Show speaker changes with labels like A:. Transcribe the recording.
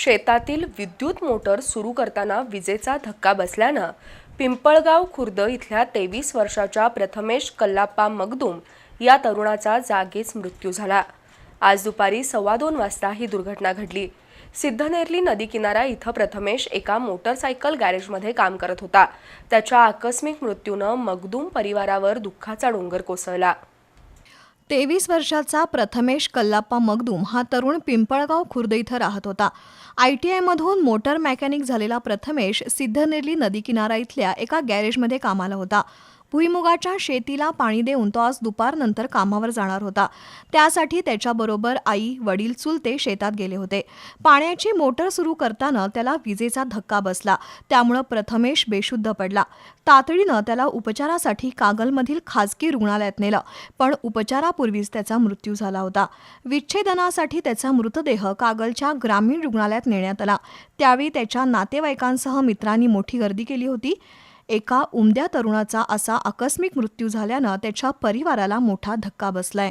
A: शेतातील विद्युत मोटर सुरू करताना विजेचा धक्का बसल्यानं पिंपळगाव खुर्द इथल्या तेवीस वर्षाच्या प्रथमेश कल्लाप्पा मगदूम या तरुणाचा जागीच मृत्यू झाला. आज दुपारी सव्वा दोन वाजता ही दुर्घटना घडली. सिद्धनेरली नदी किनारा इथं प्रथमेश एका मोटरसायकल गॅरेजमध्ये काम करत होता. त्याच्या आकस्मिक मृत्यूनं मगदूम परिवारावर दुःखाचा डोंगर कोसळला.
B: तेवीस वर्षाचा प्रथमेश कल्लाप्पा मगदूम हा तरुण पिंपळगाव खुर्द इथं राहत होता. आय टी आयमधून मोटर मेकॅनिक झालेला प्रथमेश सिद्धनेरली नदी किनारा इथल्या एका गॅरेजमध्ये कामाला होता. भुईमुगाच्या शेतीला पाणी देऊन तो आज दुपारनंतर कामावर जाणार होता. त्यासाठी त्याच्याबरोबर आई वडील चुलते शेतात गेले होते. पाण्याची मोटर सुरू करताना त्याला विजेचा धक्का बसला. त्यामुळं प्रथमेश बेशुद्ध पडला. तातडीनं त्याला उपचारासाठी कागलमधील खाजगी रुग्णालयात नेलं. पण उपचारापूर्वीच त्याचा मृत्यू झाला होता. विच्छेदनासाठी त्याचा मृतदेह कागलच्या ग्रामीण रुग्णालयात नेण्यात आला. त्यावेळी त्याच्या नातेवाईकांसह मित्रांनी मोठी गर्दी केली होती. एका उमद्या तरुणाचा असा आकस्मिक मृत्यू झाल्यानं त्याच्या परिवाराला मोठा धक्का बसलाय.